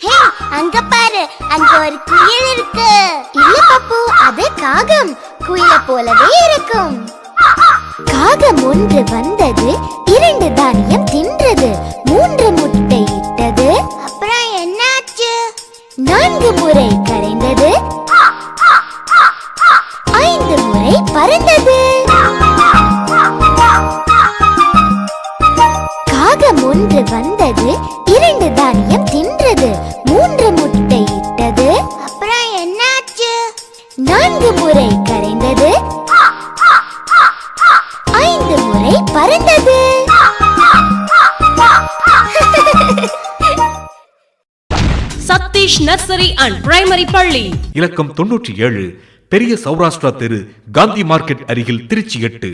ஹே அங்க பாரு அங்க ஒரு குயில் இருக்கு. இல்ல பப்பு அது காகம். குயில போலவே இருக்கும். காகம் ஒன்று வந்தது இரண்டு தானியம் தின்றது மூன்று முட்டை இட்டது. அப்புறம் என்னாச்சு? நான்கு முறை கரைந்தது ஐந்து முறை பறந்தது. காகம் ஒன்று வந்தது இரண்டு தானியம் தின்றது. மூன்று முட்டை இட்டது. அப்புறம் என்னாச்சு? நான்கு முறை கரைந்தது. ஐந்து முறை பறந்தது. சதீஷ் நர்சரி அண்ட் பிரைமரி பள்ளி. இலக்கம் தொன்னூற்றி ஏழு பெரிய சௌராஷ்டிரா தெரு காந்தி மார்க்கெட் அருகில் திருச்சி எட்டு.